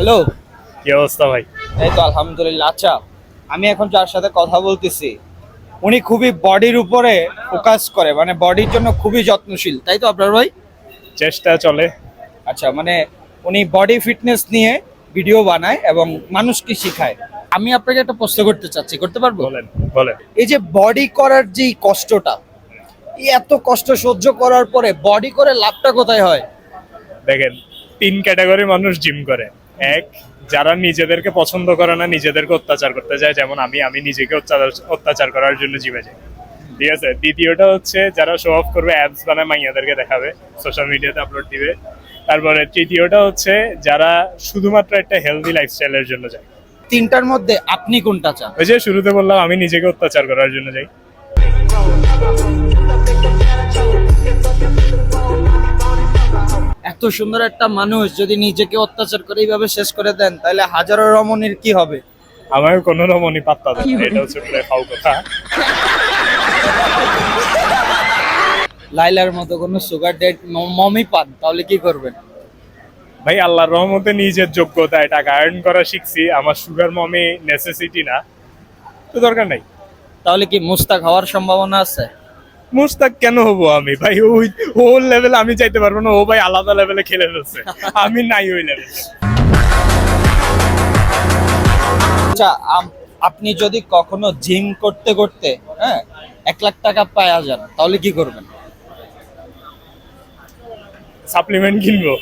Hello. কি অবস্থা ভাই? এই তো আলহামদুলিল্লাহ। আচ্ছা আমি এখন যার সাথে কথা বলতেছি উনি খুবই বডির উপরে ফোকাস করে মানে বডির জন্য খুবই যত্নশীল। তাই তো আপনার ভাই? চেষ্টা চলে। আচ্ছা মানে উনি বডি ফিটনেস নিয়ে ভিডিও বানায় এবং মানুষকে শেখায়। আমি আপনাকে একটা প্রশ্ন করতে চাচ্ছি করতে পারব? বলেন বলেন। এই যে বডি করার যে কষ্টটা এই এত কষ্ট সহ্য করার পরে বডি করে লাভটা কোথায় হয়? দেখেন তিন ক্যাটাগরি মানুষ জিম করে। এক যারা নিজেদেরকে পছন্দ করে না নিজেদেরকে অত্যাচার করতে যায় যেমন আমি আমি নিজেকে অত্যাচার করার জন্য জিমে যাই। ঠিক আছে? দ্বিতীয়টা হচ্ছে যারা শো অফ করবে অ্যাপস বানায় মাইয়াদেরকে দেখাবে সোশ্যাল মিডিয়াতে আপলোড দিবে। তারপরে তৃতীয়টা হচ্ছে যারা শুধুমাত্র একটা হেলদি লাইফস্টাইলের জন্য যায়। তিনটার মধ্যে আপনি কোনটা চান? ওই যে শুরুতে বললাম আমি নিজেকে অত্যাচার করার জন্য যাই। এত সুন্দর একটা মানুষ যদি নিজেকে অত্যাচার করে এইভাবে শেষ করে দেন তাহলে হাজারো রমণীর কি হবে? আমার কোনো রমণী পাত্তা দেয় না, এটা হচ্ছে কথা। লাইলার মতো কোনো সুগার ডেট মমি পান তাহলে কি করবেন? ভাই আল্লাহর রহমতে নিজের যোগ্যতায় টাকা আর্ন করা শিখছি আমার সুগার মমি নেসেসিটি না তো দরকার নাই। তাহলে কি মুস্তাক হওয়ার সম্ভাবনা আছে? মুস্তাক কেন হব আমি? ভাই ওই ও লেভেলে আমি চাইতে পারব না ও ভাই আলাদা লেভেলে খেলে ফেলছে। আমি নাই ওই লেভেলে আচ্ছা আপনি যদি কখনো জিম করতে করতে হ্যাঁ এক লাখ টাকা পাওয়া যান তাহলে কি করবেন? সাপ্লিমেন্ট কিনবো।